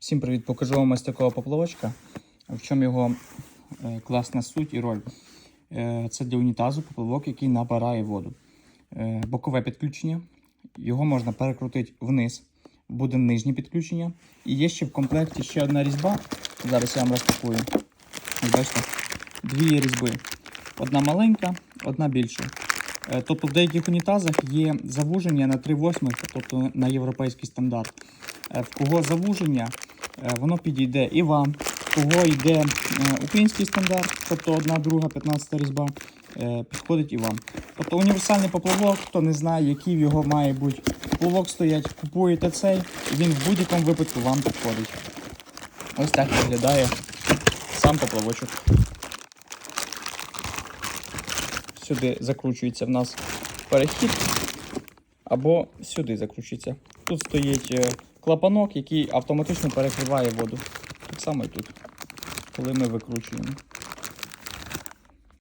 Всім привіт! Покажу вам ось такого поплавочка. В чому його е, класна суть і роль. Е, Це для унітазу поплавок, який набирає воду. Е, Бокове підключення. Його можна перекрутити вниз. Буде нижнє підключення. І є ще в комплекті ще одна різьба. Зараз я вам розпакую. Бачите, дві різьби. Одна маленька, одна більша. Тобто в деяких унітазах є завуження на 3 восьмих, тобто на європейський стандарт. В кого завуження, воно підійде і вам. Кого йде е, український стандарт, тобто одна, друга, 15 різьба, е, підходить і вам. Тобто універсальний поплавок, хто не знає, який в його має бути поплавок стоять, купуєте цей, і він в будь-якому випадку вам підходить. Ось так виглядає сам поплавочок. Сюди закручується в нас перехід, або сюди закручується. Тут стоїть е, клапанок, який автоматично перекриває воду. Так само і тут, коли ми викручуємо.